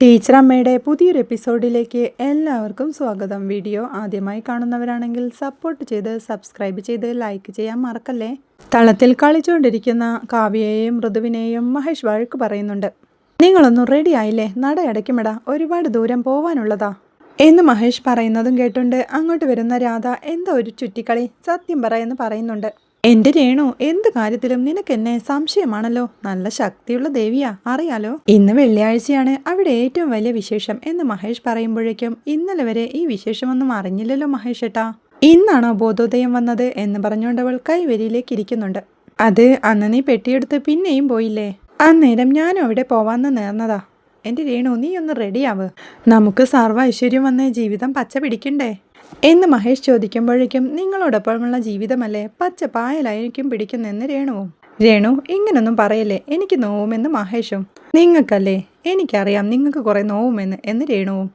Teacher അമ്മയുടെ പുതിയൊരു എപ്പിസോഡിലേക്ക് എല്ലാവർക്കും സ്വാഗതം. വീഡിയോ ആദ്യമായി കാണുന്നവരാണെങ്കിൽ സപ്പോർട്ട് ചെയ്ത് സബ്സ്ക്രൈബ് ചെയ്ത് ലൈക്ക് ചെയ്യാൻ മറക്കല്ലേ? തളത്തിൽ കളിച്ചുകൊണ്ടിരിക്കുന്ന കാവ്യയെയും മൃദുവിനെയും മഹേഷ് വഴക്ക് പറയുന്നുണ്ട്. നിങ്ങളൊന്നും റെഡി ആയില്ലേ? നട അടയ്ക്കുമെടാ. ഒരുപാട് ദൂരം പോവാനുള്ളതാ. എന്ന് മഹേഷ് പറയുന്നതും കേട്ടുണ്ട് അങ്ങോട്ട് വരുന്ന രാധ എന്തോ ഒരു ചുറ്റിക്കളി സത്യം പറയെന്ന് പറയുന്നുണ്ട്. എന്റെ രേണു എന്ത് കാര്യത്തിലും നിനക്ക് എന്നെ സംശയമാണല്ലോ? നല്ല ശക്തിയുള്ള ദേവിയാ അറിയാലോ? ഇന്ന് വെള്ളിയാഴ്ചയാണ്. അവിടെ ഏറ്റവും വലിയ വിശേഷം എന്ന് മഹേഷ് പറയുമ്പോഴേക്കും ഇന്നലെ വരെ ഈ വിശേഷമൊന്നും അറിഞ്ഞില്ലല്ലോ മഹേഷ് ഏട്ടാ. ഇന്നാണോ ബോധോദയം വന്നത് എന്ന് പറഞ്ഞുകൊണ്ട് അവൾ കൈവരിയിലേക്ക് ഇരിക്കുന്നുണ്ട്. അത് അന്ന് നീ പെട്ടിയെടുത്ത് പിന്നെയും പോയില്ലേ? അന്നേരം ഞാനും അവിടെ പോവാന്ന് നേർന്നതാ. എന്റെ രേണു നീ ഒന്ന് റെഡിയാവ് നമുക്ക് സർവ ഐശ്വര്യം വന്ന് ജീവിതം പച്ച പിടിക്കണ്ടേ? എന്ന് മഹേഷ് ചോദിക്കുമ്പോഴേക്കും നിങ്ങളോടൊപ്പമുള്ള ജീവിതമല്ലേ? പച്ച പായലായിരിക്കും പിടിക്കുന്നെന്ന് രേണുവും. രേണു ഇങ്ങനൊന്നും പറയല്ലേ എനിക്ക് നോവുമെന്ന് മഹേഷും. നിങ്ങൾക്കല്ലേ? എനിക്കറിയാം നിങ്ങൾക്ക് കുറേ നോവുമെന്ന് എന്ന് രേണുവും.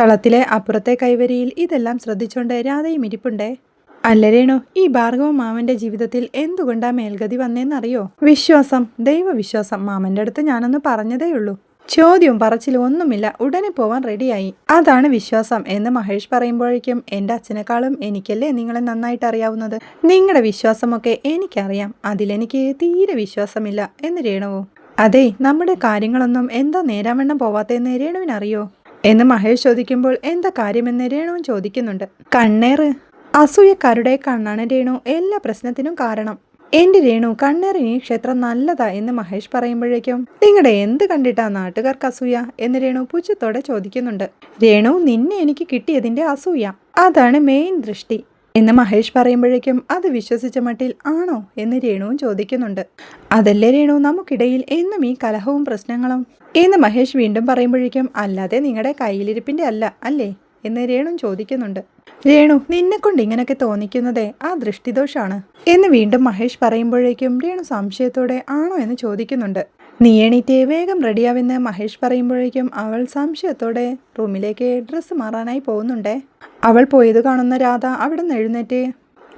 തളത്തിലെ അപ്പുറത്തെ കൈവരിയിൽ ഇതെല്ലാം ശ്രദ്ധിച്ചുകൊണ്ട് രാധയും ഇരിപ്പുണ്ടേ? അല്ല രേണു ഈ ഭാർഗവ മാമന്റെ ജീവിതത്തിൽ എന്തുകൊണ്ടാ മേൽഗതി വന്നേന്നറിയോ? വിശ്വാസം ദൈവവിശ്വാസം മാമന്റെ അടുത്ത് ഞാനൊന്ന് പറഞ്ഞതേയുള്ളൂ. ചോദ്യവും പറച്ചിലും ഒന്നുമില്ല. ഉടനെ പോവാൻ റെഡിയായി. അതാണ് വിശ്വാസം എന്ന് മഹേഷ് പറയുമ്പോഴേക്കും എന്റെ അച്ഛനേക്കാളും എനിക്കല്ലേ നിങ്ങളെ നന്നായിട്ട് അറിയാവുന്നത്? നിങ്ങളുടെ വിശ്വാസമൊക്കെ എനിക്കറിയാം. അതിലെനിക്ക് തീരെ വിശ്വാസമില്ല. എന്ന് രേണുവും അതെ നമ്മുടെ കാര്യങ്ങളൊന്നും എന്താ നേരാവണ്ണം പോവാത്തതെന്ന് രേണുവിനറിയോ എന്ന് മഹേഷ് ചോദിക്കുമ്പോൾ എന്താ കാര്യമെന്ന് രേണുവും ചോദിക്കുന്നുണ്ട്. കണ്ണേറ്. അസൂയക്കാരുടെ കണ്ണാണ് രേണു. എല്ലാ പ്രശ്നത്തിനും കാരണം. എന്റെ രേണു കണ്ണേറിന് ഈ ക്ഷേത്രം നല്ലതാ എന്ന് മഹേഷ് പറയുമ്പോഴേക്കും നിങ്ങളുടെ എന്ത് കണ്ടിട്ടാ നാട്ടുകാർക്ക് അസൂയ? എന്ന് രേണു പുച്ഛത്തോടെ ചോദിക്കുന്നുണ്ട്. രേണു നിന്നെ എനിക്ക് കിട്ടിയതിന്റെ അസൂയ. അതാണ് മെയിൻ ദൃഷ്ടി. എന്ന് മഹേഷ് പറയുമ്പോഴേക്കും അത് വിശ്വസിച്ച മട്ടിൽ ആണോ? എന്ന് രേണുവും ചോദിക്കുന്നുണ്ട്. അതല്ലേ രേണു നമുക്കിടയിൽ എന്നും ഈ കലഹവും പ്രശ്നങ്ങളും? എന്ന് മഹേഷ് വീണ്ടും പറയുമ്പോഴേക്കും അല്ലാതെ നിങ്ങളുടെ കയ്യിലിരിപ്പിന്റെ അല്ല അല്ലേ? എന്ന് രേണു ചോദിക്കുന്നുണ്ട്. രേണു നിന്നെക്കൊണ്ട് ഇങ്ങനെയൊക്കെ തോന്നിക്കുന്നതേ ആ ദൃഷ്ടിദോഷാണ്. എന്ന് വീണ്ടും മഹേഷ് പറയുമ്പോഴേക്കും രേണു സംശയത്തോടെ ആണോ എന്ന് ചോദിക്കുന്നുണ്ട്. നീ എണീറ്റ് വേഗം റെഡിയാവെന്ന് മഹേഷ് പറയുമ്പോഴേക്കും അവൾ സംശയത്തോടെ റൂമിലേക്ക് ഡ്രസ്സ് മാറാനായി പോകുന്നുണ്ടേ. അവൾ പോയത് കാണുന്ന രാധ അവിടെ നിന്ന് എഴുന്നേറ്റ്.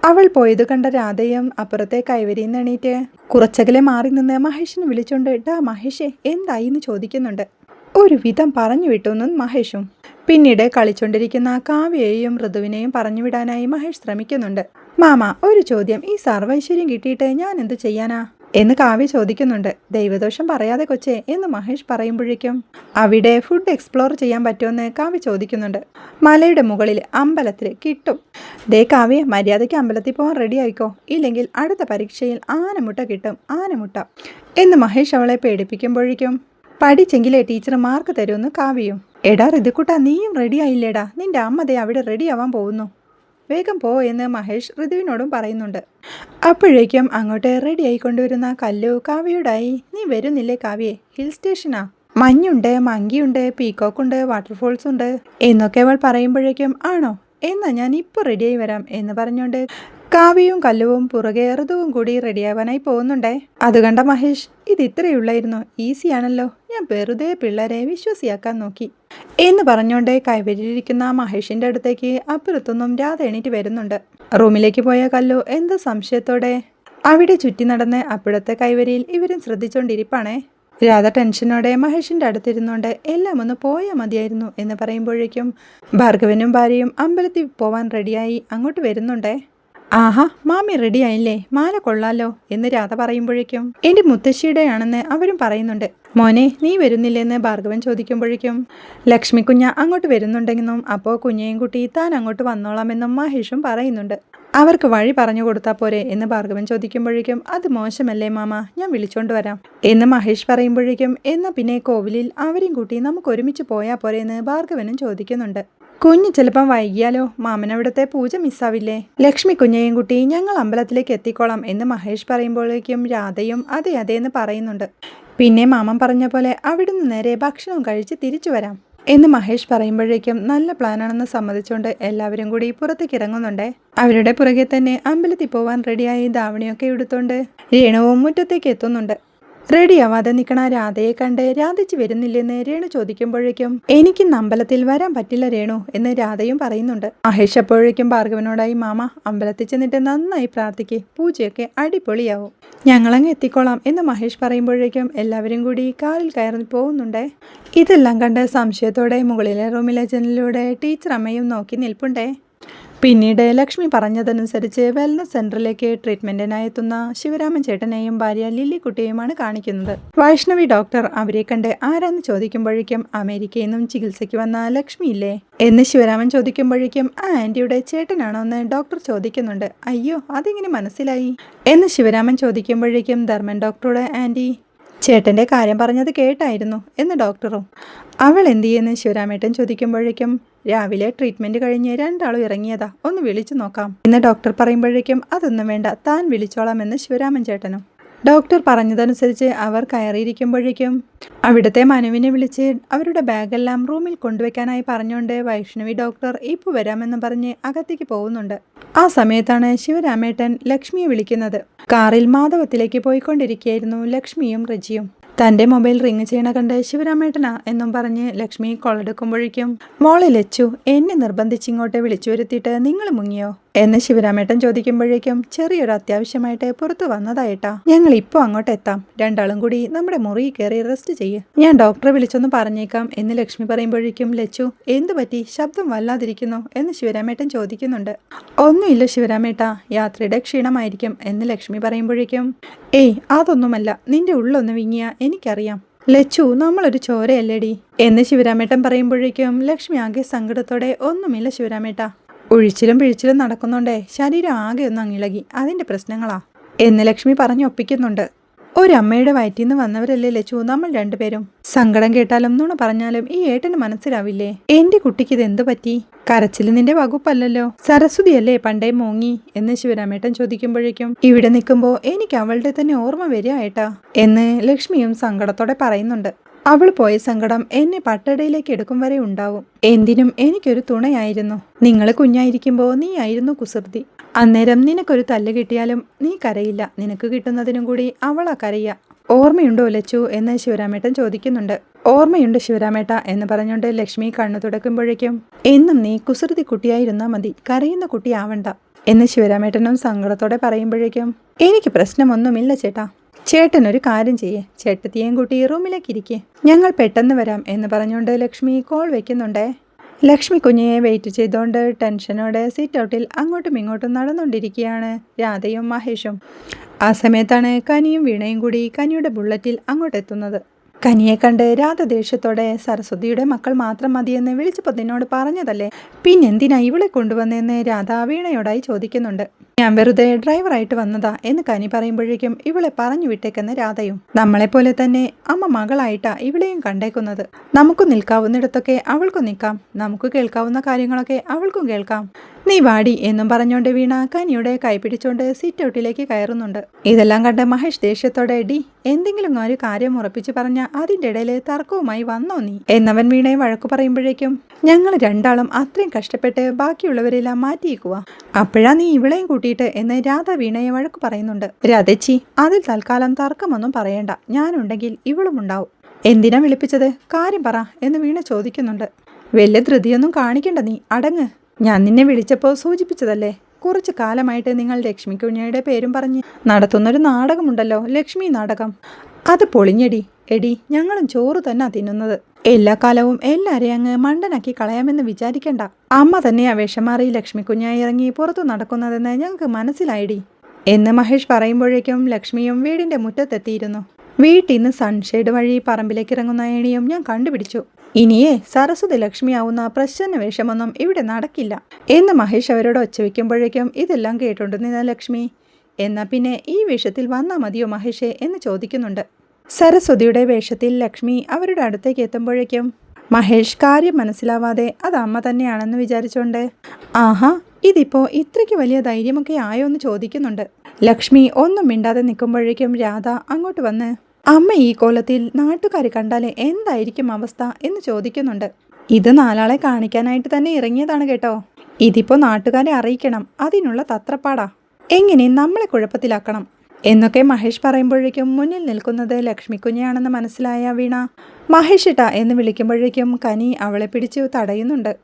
അവൾ പോയത് കണ്ട രാധയും അപ്പുറത്തെ കൈവരിയിൽ നിന്ന് എണീറ്റ്. കുറച്ചകലെ മാറി നിന്ന് മഹേഷിനെ വിളിച്ചോണ്ട് ഡാ മഹേഷേ എന്തായി? എന്ന് ചോദിക്കുന്നുണ്ട്. ഒരു വിധം പറഞ്ഞു വിട്ടുവെന്നും മഹേഷും. പിന്നീട് കളിച്ചുകൊണ്ടിരിക്കുന്ന കാവ്യയെയും ഋതുവിനെയും പറഞ്ഞുവിടാനായി മഹേഷ് ശ്രമിക്കുന്നുണ്ട്. മാമ ഒരു ചോദ്യം. ഈ സർവൈശ്വര്യം കിട്ടിയിട്ട് ഞാൻ എന്ത് ചെയ്യാനാ? എന്ന് കാവ്യ ചോദിക്കുന്നുണ്ട്. ദൈവദോഷം പറയാതെ കൊച്ചേ എന്ന് മഹേഷ് പറയുമ്പോഴേക്കും അവിടെ ഫുഡ് എക്സ്പ്ലോർ ചെയ്യാൻ പറ്റുമെന്ന് കാവ്യ ചോദിക്കുന്നുണ്ട്. മലയുടെ മുകളിൽ അമ്പലത്തിൽ കിട്ടും. ദേ കാവ്യ മര്യാദയ്ക്ക് അമ്പലത്തിൽ പോകാൻ റെഡി ആയിക്കോ. ഇല്ലെങ്കിൽ അടുത്ത പരീക്ഷയിൽ ആനമുട്ട കിട്ടും. ആനമുട്ട എന്ന് മഹേഷ് അവളെ പേടിപ്പിക്കുമ്പോഴേക്കും പഠിച്ചെങ്കിലേ ടീച്ചർ മാർക്ക് തരുമെന്ന് കാവ്യയും. എടാ ഋതുക്കുട്ട നീയും റെഡി ആയില്ലേടാ. നിന്റെ അമ്മ ദേ അവിടെ റെഡി ആവാൻ പോകുന്നു. വേഗം പോ എന്ന് മഹേഷ് ഋതുവിനോടും പറയുന്നുണ്ട്. അപ്പോഴേക്കും അങ്ങോട്ട് റെഡി ആയിക്കൊണ്ടുവരുന്ന കല്ലു കാവ്യയോടായി നീ വരുന്നില്ലേ കാവ്യേ? ഹിൽ സ്റ്റേഷനാ മഞ്ഞുണ്ട് മങ്കിയുണ്ട് പീക്കോക്കുണ്ട് വാട്ടർഫോൾസ് ഉണ്ട് എന്നൊക്കെ അവൾ പറയുമ്പോഴേക്കും ആണോ? എന്നാ ഞാൻ ഇപ്പോൾ റെഡിയായി വരാം എന്ന് പറഞ്ഞുകൊണ്ട് കാവ്യയും കല്ലുവും പുറകെ ഋതുവും കൂടി റെഡിയാവാനായി പോകുന്നുണ്ടേ. അത് കണ്ട മഹേഷ് ഇത് ഇത്രയുള്ളായിരുന്നു. ഈസിയാണല്ലോ ഞാൻ വെറുതെ പിള്ളേരെ വിശ്വസിയാക്കാൻ നോക്കി. എന്ന് പറഞ്ഞുകൊണ്ട് കൈവരിയിരിക്കുന്ന മഹേഷിന്റെ അടുത്തേക്ക് അപ്പുറത്തൊന്നും രാധ എണീറ്റ് വരുന്നുണ്ട്. റൂമിലേക്ക് പോയ കല്ലു എന്ത് സംശയത്തോടെ? അവിടെ ചുറ്റി നടന്ന് അപ്പുഴത്തെ കൈവരിയിൽ ഇവരും ശ്രദ്ധിച്ചുകൊണ്ടിരിപ്പാണേ രാധ ടെൻഷനോടെ മഹേഷിന്റെ അടുത്തിരുന്നുകൊണ്ട് എല്ലാം ഒന്ന് പോയാൽ മതിയായിരുന്നു എന്ന് പറയുമ്പോഴേക്കും ഭാർഗവനും ഭാര്യയും അമ്പലത്തിൽ പോവാൻ റെഡിയായി അങ്ങോട്ട് വരുന്നുണ്ടേ. ആഹാ മാമി റെഡി ആയില്ലേ? മാല കൊള്ളാലോ എന്ന് രാധ പറയുമ്പോഴേക്കും. എന്റെ മുത്തശ്ശിയുടെയാണെന്ന് അവരും പറയുന്നുണ്ട്. മോനെ നീ വരുന്നില്ലെന്ന് ഭാർഗവൻ ചോദിക്കുമ്പോഴേക്കും. ലക്ഷ്മി കുഞ്ഞ അങ്ങോട്ട് വരുന്നുണ്ടെന്നും അപ്പോൾ കുഞ്ഞയും കുട്ടി താൻ അങ്ങോട്ട് വന്നോളാമെന്നും മഹേഷും പറയുന്നുണ്ട്. അവർക്ക് വഴി പറഞ്ഞു കൊടുത്താൽ പോരെ എന്ന് ഭാർഗവൻ ചോദിക്കുമ്പോഴേക്കും അത് മോശമല്ലേ മാമ ഞാൻ വിളിച്ചോണ്ട് വരാം. എന്ന് മഹേഷ് പറയുമ്പോഴേക്കും എന്നാ പിന്നെ കോവിലിൽ അവരെയും കൂട്ടി നമുക്ക് ഒരുമിച്ച് പോയാൽ പോരെ എന്ന് ഭാർഗവനും ചോദിക്കുന്നുണ്ട്. കുഞ്ഞ് ചിലപ്പം വൈകിയാലോ? മാമൻ അവിടുത്തെ പൂജ മിസ്സാവില്ലേ? ലക്ഷ്മി കുഞ്ഞയും കുട്ടി ഞങ്ങൾ അമ്പലത്തിലേക്ക് എത്തിക്കോളാം എന്ന് മഹേഷ് പറയുമ്പോഴേക്കും രാധയും അതെ അതെ എന്ന് പറയുന്നുണ്ട്. പിന്നെ മാമൻ പറഞ്ഞ പോലെ അവിടുന്ന് നേരെ ഭക്ഷണം കഴിച്ച് തിരിച്ചു വരാം എന്ന് മഹേഷ് പറയുമ്പോഴേക്കും നല്ല പ്ലാനാണെന്ന് സമ്മതിച്ചുകൊണ്ട് എല്ലാവരും കൂടി പുറത്തേക്ക് ഇറങ്ങുന്നുണ്ടേ. അവരുടെ പുറകെ തന്നെ അമ്പലത്തിൽ പോവാൻ റെഡിയായി ദാവണിയൊക്കെ എടുത്തുകൊണ്ട് രേണുവും മുറ്റത്തേക്ക് എത്തുന്നുണ്ട്. റെഡിയാവാതെ നിൽക്കണ രാധയെ കണ്ട് രാധിച്ച് വരുന്നില്ലെന്ന് രേണു ചോദിക്കുമ്പോഴേക്കും എനിക്ക് അമ്പലത്തിൽ വരാൻ പറ്റില്ല രേണു എന്ന് രാധയും പറയുന്നുണ്ട്. മഹേഷ് അപ്പോഴേക്കും ഭാർഗവനോടായി മാമ അമ്പലത്തിൽ ചെന്നിട്ട് നന്നായി പ്രാർത്ഥിക്കേ പൂജയൊക്കെ അടിപൊളിയാവും. ഞങ്ങളങ്ങ് എത്തിക്കോളാം എന്ന് മഹേഷ് പറയുമ്പോഴേക്കും എല്ലാവരും കൂടി കാറിൽ കയറി പോകുന്നുണ്ടേ. ഇതെല്ലാം കണ്ട് സംശയത്തോടെ മുകളിലെ റൂമിലെ ജനലിലൂടെ ടീച്ചർ അമ്മയും നോക്കി നിൽപ്പുണ്ടേ. പിന്നീട് ലക്ഷ്മി പറഞ്ഞതനുസരിച്ച് വെൽനസ് സെന്ററിലേക്ക് ട്രീറ്റ്മെന്റിനായി എത്തുന്ന ശിവരാമൻ ചേട്ടനെയും ഭാര്യ ലില്ലിക്കുട്ടിയുമാണ് കാണിക്കുന്നത്. വൈഷ്ണവി ഡോക്ടർ അവരെ കണ്ട് ആരാന്ന് ചോദിക്കുമ്പോഴേക്കും അമേരിക്കയിൽ നിന്നും ചികിത്സയ്ക്ക് വന്ന ലക്ഷ്മി ഇല്ലേ? എന്ന് ശിവരാമൻ ചോദിക്കുമ്പോഴേക്കും ആ ആന്റിയുടെ ചേട്ടനാണോ എന്ന് ഡോക്ടർ ചോദിക്കുന്നുണ്ട്. അയ്യോ അതെങ്ങനെ മനസ്സിലായി? എന്ന് ശിവരാമൻ ചോദിക്കുമ്പോഴേക്കും ധർമ്മൻ ഡോക്ടറോട് ആന്റി ചേട്ടന്റെ കാര്യം പറഞ്ഞത് കേട്ടായിരുന്നു എന്ന് ഡോക്ടറും അവൾ എന്ത് ചെയ്യുന്നു? ശിവരാമേട്ടൻ ചോദിക്കുമ്പോഴേക്കും രാവിലെ ട്രീറ്റ്മെന്റ് കഴിഞ്ഞ് രണ്ടാളും ഇറങ്ങിയതാ. ഒന്ന് വിളിച്ചു നോക്കാം. ഇന്ന് ഡോക്ടർ പറയുമ്പോഴേക്കും അതൊന്നും വേണ്ട. താൻ വിളിച്ചോളാം എന്ന് ശിവരാമൻ ചേട്ടനും. ഡോക്ടർ പറഞ്ഞതനുസരിച്ച് അവർ കയറിയിരിക്കുമ്പോഴേക്കും അവിടുത്തെ മനുവിനെ വിളിച്ച് അവരുടെ ബാഗെല്ലാം റൂമിൽ കൊണ്ടുവയ്ക്കാനായി പറഞ്ഞുകൊണ്ട് വൈഷ്ണവി ഡോക്ടർ ഇപ്പോൾ വരാമെന്ന് പറഞ്ഞ് അകത്തേക്ക് പോകുന്നുണ്ട്. ആ സമയത്താണ് ശിവരാമേട്ടൻ ലക്ഷ്മിയെ വിളിക്കുന്നത്. കാറിൽ മാധവത്തിലേക്ക് പോയിക്കൊണ്ടിരിക്കുകയായിരുന്നു ലക്ഷ്മിയും റജിയും. തന്റെ മൊബൈൽ റിങ് ചെയ്യണ കണ്ട് ശിവരാമേട്ടനാ എന്നും പറഞ്ഞ് ലക്ഷ്മി കോളെടുക്കുമ്പോഴേക്കും മോളെ ലച്ചു എന്നെ നിർബന്ധിച്ചിങ്ങോട്ട് വിളിച്ചു വരുത്തിയിട്ട് നിങ്ങൾ മുങ്ങിയോ? എന്ന് ശിവരാമേട്ടൻ ചോദിക്കുമ്പോഴേക്കും ചെറിയൊരു അത്യാവശ്യമായിട്ട് പുറത്തു വന്നതായിട്ടാ. ഞങ്ങൾ ഇപ്പോൾ അങ്ങോട്ട് എത്താം. രണ്ടാളും കൂടി നമ്മുടെ മുറി കയറി റെസ്റ്റ് ചെയ്യ്. ഞാൻ ഡോക്ടറെ വിളിച്ചൊന്ന് പറഞ്ഞേക്കാം എന്ന് ലക്ഷ്മി പറയുമ്പോഴേക്കും ലച്ചു എന്തു പറ്റി? ശബ്ദം വല്ലാതിരിക്കുന്നു? എന്ന് ശിവരാമേട്ടൻ ചോദിക്കുന്നുണ്ട്. ഒന്നുമില്ല ശിവരാമേട്ട യാത്രയുടെ ക്ഷീണമായിരിക്കും എന്ന് ലക്ഷ്മി പറയുമ്പോഴേക്കും ഏയ് അതൊന്നുമല്ല. നിന്റെ ഉള്ളൊന്ന് വിങ്ങിയ എനിക്കറിയാം. ലച്ചു നമ്മളൊരു ചോരയല്ലേടി? എന്ന് ശിവരാമേട്ടൻ പറയുമ്പോഴേക്കും ലക്ഷ്മി ആകെ സങ്കടത്തോടെ ഒന്നുമില്ല ശിവരാമേട്ട ഒഴിച്ചിലും പിഴിച്ചിലും നടക്കുന്നുണ്ടേ. ശരീരം ആകെ ഒന്ന് അങ്ങിളകി. അതിന്റെ പ്രശ്നങ്ങളാ. എന്ന് ലക്ഷ്മി പറഞ്ഞൊപ്പിക്കുന്നുണ്ട് ഒരമ്മയുടെ വയറ്റിൽ നിന്ന് വന്നവരല്ലേ ലച്ചു നമ്മൾ രണ്ടുപേരും. സങ്കടം കേട്ടാലും നുണ പറഞ്ഞാലും ഈ ഏട്ടന് മനസ്സിലാവില്ലേ? എന്റെ കുട്ടിക്ക് ഇത് എന്തു പറ്റി? കരച്ചിൽ നിന്റെ വകുപ്പല്ലല്ലോ. സരസ്വതിയല്ലേ പണ്ടേ മോങ്ങി? എന്ന് ശിവരാമേട്ടൻ ചോദിക്കുമ്പോഴേക്കും ഇവിടെ നിൽക്കുമ്പോൾ എനിക്ക് അവളുടെ തന്നെ ഓർമ്മ വരിക ഏട്ടാ. എന്ന് ലക്ഷ്മിയും സങ്കടത്തോടെ പറയുന്നുണ്ട്. അവൾ പോയ സങ്കടം എന്നെ പട്ടടയിലേക്ക് എടുക്കും വരെ ഉണ്ടാവും. എന്തിനും എനിക്കൊരു തുണയായിരുന്നു. നിങ്ങൾ കുഞ്ഞായിരിക്കുമ്പോൾ നീ ആയിരുന്നു കുസൃതി. അന്നേരം നിനക്കൊരു തല്ല് കിട്ടിയാലും നീ കരയില്ല. നിനക്ക് കിട്ടുന്നതിനും കൂടി അവളാ കരയ. ഓർമ്മയുണ്ടോ ലച്ചു എന്ന് ശിവരാമേട്ടൻ ചോദിക്കുന്നുണ്ട്. ഓർമ്മയുണ്ട് ശിവരാമേട്ട എന്ന് പറഞ്ഞുകൊണ്ട് ലക്ഷ്മി കണ്ണു തുടക്കുമ്പോഴേക്കും എന്നും നീ കുസൃതി കുട്ടിയായിരുന്നാ മതി. കരയുന്ന കുട്ടിയാവണ്ട. എന്ന് ശിവരാമേട്ടനും സങ്കടത്തോടെ പറയുമ്പോഴേക്കും എനിക്ക് പ്രശ്നമൊന്നുമില്ല ചേട്ടാ. ചേട്ടൻ ഒരു കാര്യം ചെയ്യേ. ചേട്ടത്തിയേയും കൂട്ടി റൂമിലേക്ക് ഇരിക്കേ. ഞങ്ങൾ പെട്ടെന്ന് വരാം എന്ന് പറഞ്ഞുകൊണ്ട് ലക്ഷ്മി കോൾ വെക്കുന്നുണ്ടേ. ലക്ഷ്മി കുഞ്ഞിയെ വെയിറ്റ് ചെയ്തുകൊണ്ട് ടെൻഷനോടെ സീറ്റ് ഔട്ടിൽ അങ്ങോട്ടും ഇങ്ങോട്ടും നടന്നുകൊണ്ടിരിക്കുകയാണ് രാധയും മഹേഷും. ആ സമയത്താണ് കനിയും വീണയും കൂടി കനിയുടെ ബുള്ളറ്റിൽ അങ്ങോട്ടെത്തുന്നത്. കനിയെ കണ്ട് രാധ ദേഷ്യത്തോടെ സരസ്വതിയുടെ മക്കൾ മാത്രം മതിയെന്ന് വിളിച്ചപ്പോൾ നിന്നോട് പറഞ്ഞതല്ലേ? പിന്നെന്തിനാ ഇവളെ കൊണ്ടുവന്നതെന്ന് രാധ വീണയോടായി ചോദിക്കുന്നുണ്ട്. ഞാൻ വെറുതെ ഡ്രൈവറായിട്ട് വന്നതാ എന്ന് കനി പറയുമ്പോഴേക്കും ഇവളെ പറഞ്ഞു വിട്ടേക്കുന്ന രാധയും നമ്മളെപ്പോലെ തന്നെ അമ്മ മകളായിട്ടാ ഇവളെയും കണ്ടേക്കുന്നത്. നമുക്ക് നിൽക്കാവുന്നിടത്തൊക്കെ അവൾക്കും നിൽക്കാം. നമുക്ക് കേൾക്കാവുന്ന കാര്യങ്ങളൊക്കെ അവൾക്കും കേൾക്കാം. നീ വാടി എന്നും പറഞ്ഞുകൊണ്ട് വീണ കനിയുടെ കൈ പിടിച്ചുകൊണ്ട് ഔട്ടിലേക്ക് കയറുന്നുണ്ട്. ഇതെല്ലാം കണ്ട് മഹേഷ് ദേഷ്യത്തോടെ ഡി എന്തെങ്കിലും ഒരു കാര്യം ഉറപ്പിച്ച് പറഞ്ഞ അതിന്റെ ഇടയിൽ തർക്കവുമായി വന്നോ നീ? എന്നവൻ വീണയെ വഴക്കു പറയുമ്പോഴേക്കും ഞങ്ങൾ രണ്ടാളും അത്രയും കഷ്ടപ്പെട്ട് ബാക്കിയുള്ളവരെല്ലാം മാറ്റിയേക്കുക അപ്പോഴാ നീ ഇവളെയും കൂട്ടിയിട്ട് എന്ന് രാധ വീണയെ വഴക്ക് പറയുന്നുണ്ട്. രാധച്ചി അതിൽ തൽക്കാലം തർക്കമൊന്നും പറയണ്ട. ഞാനുണ്ടെങ്കിൽ ഇവളും ഉണ്ടാവും. എന്തിനാ വിളിപ്പിച്ചത്? കാര്യം പറ എന്ന് വീണ ചോദിക്കുന്നുണ്ട്. വലിയ ധൃതിയൊന്നും കാണിക്കണ്ട നീ. അടങ്ങ്. ഞാൻ നിന്നെ വിളിച്ചപ്പോൾ സൂചിപ്പിച്ചതല്ലേ? കുറച്ച് കാലമായിട്ട് നിങ്ങൾ ലക്ഷ്മി കുഞ്ഞയുടെ പേരും പറഞ്ഞ് നടത്തുന്നൊരു നാടകമുണ്ടല്ലോ ലക്ഷ്മി നാടകം. അത് പൊളിഞ്ഞെടി. എടി ഞങ്ങളും ചോറ് തന്നെ തിന്നുന്നത്. എല്ലാ കാലവും എല്ലാരെയും അങ്ങ് മണ്ടനാക്കി കളയാമെന്ന് വിചാരിക്കണ്ട. അമ്മ തന്നെയാ വിഷമാറി ലക്ഷ്മി കുഞ്ഞായി ഇറങ്ങി പുറത്തു നടക്കുന്നതെന്ന് ഞങ്ങൾക്ക് മനസ്സിലായിടി. എന്ന് മഹേഷ് പറയുമ്പോഴേക്കും ലക്ഷ്മിയും വീടിന്റെ മുറ്റത്തെത്തിയിരുന്നു. വീട്ടിൽ നിന്ന് സൺഷെയ്ഡ് വഴി പറമ്പിലേക്ക് ഇറങ്ങുന്ന ഏണിയും ഞാൻ കണ്ടുപിടിച്ചു. ഇനിയേ സരസ്വതി ലക്ഷ്മിയാവുന്ന പ്രശ്ന വേഷമൊന്നും ഇവിടെ നടക്കില്ല. എന്ന് മഹേഷ് അവരോട് ഒച്ചവെക്കുമ്പോഴേക്കും ഇതെല്ലാം കേട്ടോണ്ട് ലക്ഷ്മി എന്നാ പിന്നെ ഈ വേഷത്തിൽ വന്നാ മതിയോ മഹേഷേ? എന്ന് ചോദിക്കുന്നുണ്ട്. സരസ്വതിയുടെ വേഷത്തിൽ ലക്ഷ്മി അവരുടെ അടുത്തേക്ക് എത്തുമ്പോഴേക്കും മഹേഷ് കാര്യം മനസ്സിലാവാതെ അത് അമ്മ തന്നെയാണെന്ന് വിചാരിച്ചുകൊണ്ട് ആഹാ ഇതിപ്പോ ഇത്രയ്ക്ക് വലിയ ധൈര്യമൊക്കെ ആയോ എന്ന് ചോദിക്കുന്നുണ്ട്. ലക്ഷ്മി ഒന്നും മിണ്ടാതെ നിൽക്കുമ്പോഴേക്കും രാധ അങ്ങോട്ട് വന്ന് അമ്മ ഈ കോലത്തിൽ നാട്ടുകാർ കണ്ടാലേ എന്തായിരിക്കും അവസ്ഥ എന്ന് ചോദിക്കുന്നുണ്ട്. ഇത് നാലാളെ കാണിക്കാനായിട്ട് തന്നെ ഇറങ്ങിയതാണ് കേട്ടോ. ഇതിപ്പോ നാട്ടുകാരെ അറിയിക്കണം. അതിനുള്ള തത്രപ്പാടാ. എങ്ങനെ നമ്മളെ കുഴപ്പത്തിലാക്കണം? എന്നൊക്കെ മഹേഷ് പറയുമ്പോഴേക്കും മുന്നിൽ നിൽക്കുന്നത് ലക്ഷ്മിക്കുഞ്ഞാണെന്ന് മനസ്സിലായ വീണ. മഹേഷിട്ട എന്ന് വിളിക്കുമ്പോഴേക്കും കനി അവളെ പിടിച്ചു തടയുന്നുണ്ട്.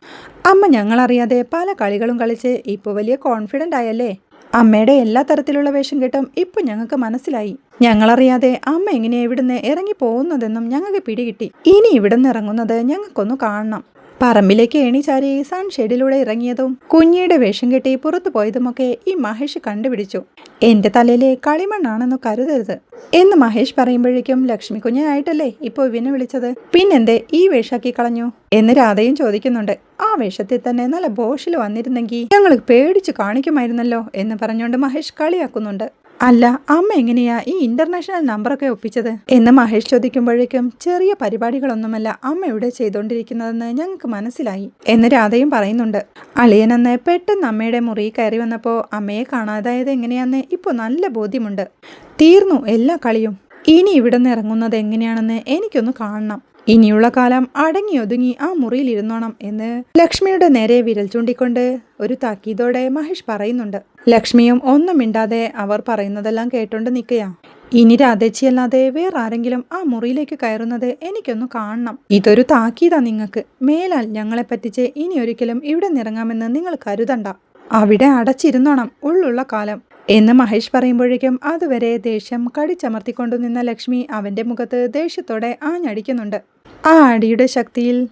അമ്മ ഞങ്ങളറിയാതെ പല കളികളും കളിച്ച് ഇപ്പോൾ വലിയ കോൺഫിഡന്റ് ആയല്ലേ? അമ്മയുടെ എല്ലാ തരത്തിലുള്ള വേഷം കെട്ടും ഇപ്പൊ ഞങ്ങൾക്ക് മനസ്സിലായി. ഞങ്ങളറിയാതെ അമ്മ എങ്ങനെ ഇവിടുന്ന് ഇറങ്ങി പോകുന്നതെന്നും ഞങ്ങൾക്ക് പിടികിട്ടി. ഇനി ഇവിടുന്ന് ഇറങ്ങുന്നത് ഞങ്ങൾക്കൊന്ന് കാണണം. പറമ്പിലേക്ക് ഏണിച്ചാരി സൺഷെയ്ഡിലൂടെ ഇറങ്ങിയതും കുഞ്ഞിയുടെ വേഷം കെട്ടി പുറത്തു പോയതുമൊക്കെ ഈ മഹേഷ് കണ്ടുപിടിച്ചു. എന്റെ തലയിലെ കളിമണ്ണാണെന്ന് കരുതരുത് എന്ന് മഹേഷ് പറയുമ്പോഴേക്കും ലക്ഷ്മി കുഞ്ഞായിട്ടല്ലേ ഇപ്പോൾ ഇവനെ വിളിച്ചത്? പിന്നെന്തേ ഈ വേഷാക്കി കളഞ്ഞു എന്ന് രാധയും ചോദിക്കുന്നുണ്ട്. ആ വേഷത്തിൽ തന്നെ നല്ല ബോഷിൽ വന്നിരുന്നെങ്കിൽ ഞങ്ങൾ പേടിച്ചു കാണിക്കുമായിരുന്നല്ലോ എന്ന് പറഞ്ഞുകൊണ്ട് മഹേഷ് കളിയാക്കുന്നുണ്ട്. അല്ല അമ്മ എങ്ങനെയാ ഈ ഇന്റർനാഷണൽ നമ്പറൊക്കെ ഒപ്പിച്ചത്? എന്ന് മഹേഷ് ചോദിക്കുമ്പോഴേക്കും ചെറിയ പരിപാടികളൊന്നുമല്ല അമ്മ ഇവിടെ ചെയ്തുകൊണ്ടിരിക്കുന്നതെന്ന് ഞങ്ങൾക്ക് മനസ്സിലായി എന്ന് രാധയും പറയുന്നുണ്ട്. അളിയനെന്ന് പെട്ടെന്ന് അമ്മയുടെ മുറി കയറി വന്നപ്പോൾ അമ്മയെ കാണാതായത് എങ്ങനെയാന്ന് ഇപ്പോൾ നല്ല ബോധ്യമുണ്ട്. തീർന്നു എല്ലാ കളിയും. ഇനി ഇവിടെ നിന്ന് ഇറങ്ങുന്നത് എങ്ങനെയാണെന്ന് എനിക്കൊന്ന് കാണണം. ഇനിയുള്ള കാലം അടങ്ങി ഒതുങ്ങി ആ മുറിയിൽ ഇരുന്നോണം എന്ന് ലക്ഷ്മിയുടെ നേരെ വിരൽ ചൂണ്ടിക്കൊണ്ട് ഒരു താക്കീതോടെ മഹേഷ് പറയുന്നുണ്ട്. ലക്ഷ്മിയും ഒന്നും മിണ്ടാതെ അവർ പറയുന്നതെല്ലാം കേട്ടോണ്ട് നിൽക്കയാ. ഇനി രാധേച്ചിയല്ലാതെ വേറെ ആരെങ്കിലും ആ മുറിയിലേക്ക് കയറുന്നത് എനിക്കൊന്ന് കാണണം. ഇതൊരു താക്കീതാ നിങ്ങൾക്ക് മേലാൽ ഞങ്ങളെ പറ്റിച്ച് ഇനി ഒരിക്കലും ഇവിടെ നിറങ്ങാമെന്ന് നിങ്ങൾ കരുതണ്ട. അവിടെ അടച്ചിരുന്നോണം ഉള്ളുള്ള കാലം. എന്ന് മഹേഷ് പറയുമ്പോഴേക്കും അതുവരെ ദേഷ്യം കടിച്ചമർത്തിക്കൊണ്ടു നിന്ന ലക്ഷ്മി അവന്റെ മുഖത്ത് ദേഷ്യത്തോടെ ആഞ്ഞടിക്കുന്നുണ്ട്. ആ അടിയുടെ ശക്തിയിൽ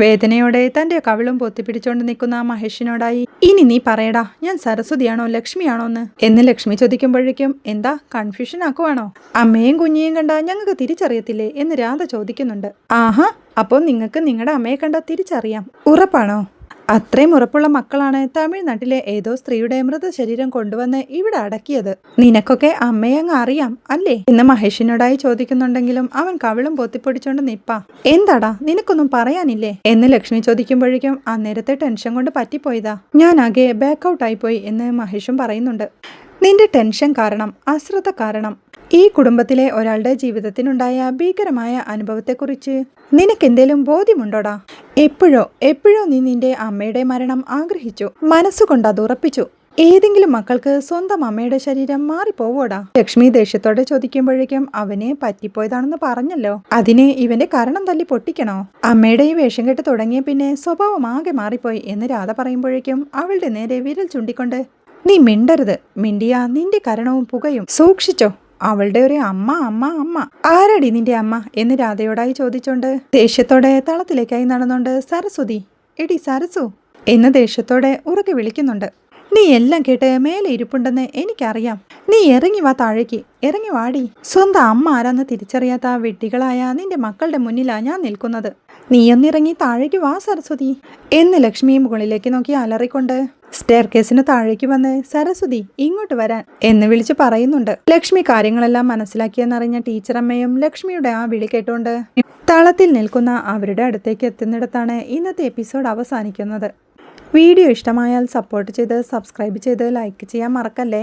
വേദനയോടെ തന്റെ കവിളും പൊത്തിപ്പിടിച്ചോണ്ട് നിൽക്കുന്ന മഹേഷിനോടായി ഇനി നീ പറയടാ ഞാൻ സരസ്വതിയാണോ ലക്ഷ്മിയാണോ എന്ന് എന്ന് ലക്ഷ്മി ചോദിക്കുമ്പോഴേക്കും എന്താ കൺഫ്യൂഷൻ ആക്കുവാണോ? അമ്മയും കുഞ്ഞിയും കണ്ട ഞങ്ങൾക്ക് തിരിച്ചറിയത്തില്ലേ? എന്ന് രാധ ചോദിക്കുന്നുണ്ട്. ആഹാ അപ്പോൾ നിങ്ങൾക്ക് നിങ്ങളുടെ അമ്മയെ കണ്ട തിരിച്ചറിയാം. ഉറപ്പാണോ? അത്രയും ഉറപ്പുള്ള മക്കളാണ് തമിഴ്നാട്ടിലെ ഏതോ സ്ത്രീയുടെ മൃതശരീരം കൊണ്ടുവന്ന് ഇവിടെ അടക്കിയത്. നിനക്കൊക്കെ അമ്മയങ്ങ് അറിയാം അല്ലേ? എന്ന് മഹേഷിനോടായി ചോദിക്കുന്നുണ്ടെങ്കിലും അവൻ കവിളും പൊത്തിപ്പൊടിച്ചോണ്ട് നിപ്പാ. എന്താടാ നിനക്കൊന്നും പറയാനില്ലേ? എന്ന് ലക്ഷ്മി ചോദിക്കുമ്പോഴേക്കും അന്നേരത്തെ ടെൻഷൻ കൊണ്ട് പറ്റിപ്പോയതാ. ഞാൻ ആകെ ബാക്ക് ഔട്ട് ആയിപ്പോയി എന്ന് മഹേഷും പറയുന്നുണ്ട്. നിന്റെ ടെൻഷൻ കാരണം അശ്രദ്ധ കാരണം ഈ കുടുംബത്തിലെ ഒരാളുടെ ജീവിതത്തിനുണ്ടായ ഭീകരമായ അനുഭവത്തെക്കുറിച്ച് നിനക്കെന്തേലും ബോധ്യമുണ്ടോടാ? എപ്പോഴോ എപ്പോഴോ നീ നിന്റെ അമ്മയുടെ മരണം ആഗ്രഹിച്ചു. മനസ്സുകൊണ്ട് അത് ഉറപ്പിച്ചു. ഏതെങ്കിലും മക്കൾക്ക് സ്വന്തം അമ്മയുടെ ശരീരം മാറിപ്പോവോടാ. ലക്ഷ്മി ദേഷ്യത്തോടെ ചോദിക്കുമ്പോഴേക്കും അവനെ പറ്റിപ്പോയതാണെന്ന് പറഞ്ഞല്ലോ. അതിനെ ഇവന്റെ കരണം തല്ലി പൊട്ടിക്കണോ? അമ്മയുടെ ഈ വേഷം കെട്ട് തുടങ്ങിയ പിന്നെ സ്വഭാവം ആകെ മാറിപ്പോയി എന്ന് രാധ പറയുമ്പോഴേക്കും അവളുടെ നേരെ വിരൽ ചൂണ്ടിക്കൊണ്ട് നീ മിണ്ടരുത്. മിണ്ടിയ നിന്റെ കരണവും പുകയും. സൂക്ഷിച്ചോ. അവളുടെ ഒരു അമ്മ അമ്മ അമ്മ. ആരടി നിന്റെ അമ്മ? എന്ന് രാധയോടായി ചോദിച്ചോണ്ട് ദേഷ്യത്തോടെ തളത്തിലേക്കായി നടന്നുകൊണ്ട് സരസ്വതി എടി സരസു എന്ന് ദേഷ്യത്തോടെ ഉറക്കെ വിളിക്കുന്നുണ്ട്. നീ എല്ലാം കേട്ട് മേലെ ഇരിപ്പുണ്ടെന്ന് എനിക്കറിയാം. നീ ഇറങ്ങി വാ താഴേക്ക് ഇറങ്ങി വാടി. സ്വന്തം അമ്മ ആരാന്ന് തിരിച്ചറിയാത്ത വെട്ടികളായ നിന്റെ മക്കളുടെ മുന്നിലാ ഞാൻ നിൽക്കുന്നത്. നീയൊന്നിറങ്ങി താഴേക്ക് വാ സരസ്വതി എന്ന് ലക്ഷ്മി മുകളിലേക്ക് നോക്കി അലറിക്കൊണ്ട് സ്റ്റെയർ കേസിന് താഴേക്ക് വന്ന് സരസ്വതി ഇങ്ങോട്ട് വരാൻ എന്ന് വിളിച്ച് പറയുന്നുണ്ട്. ലക്ഷ്മി കാര്യങ്ങളെല്ലാം മനസ്സിലാക്കിയെന്നറിഞ്ഞ ടീച്ചറമ്മയും ലക്ഷ്മിയുടെ ആ വിളി കേട്ടുകൊണ്ട് തളത്തിൽ നിൽക്കുന്ന അവരുടെ അടുത്തേക്ക് എത്തുന്നിടത്താണ് ഇന്നത്തെ എപ്പിസോഡ് അവസാനിക്കുന്നത്. വീഡിയോ ഇഷ്ടമായാൽ സപ്പോർട്ട് ചെയ്ത് സബ്സ്ക്രൈബ് ചെയ്ത് ലൈക്ക് ചെയ്യാൻ മറക്കല്ലേ?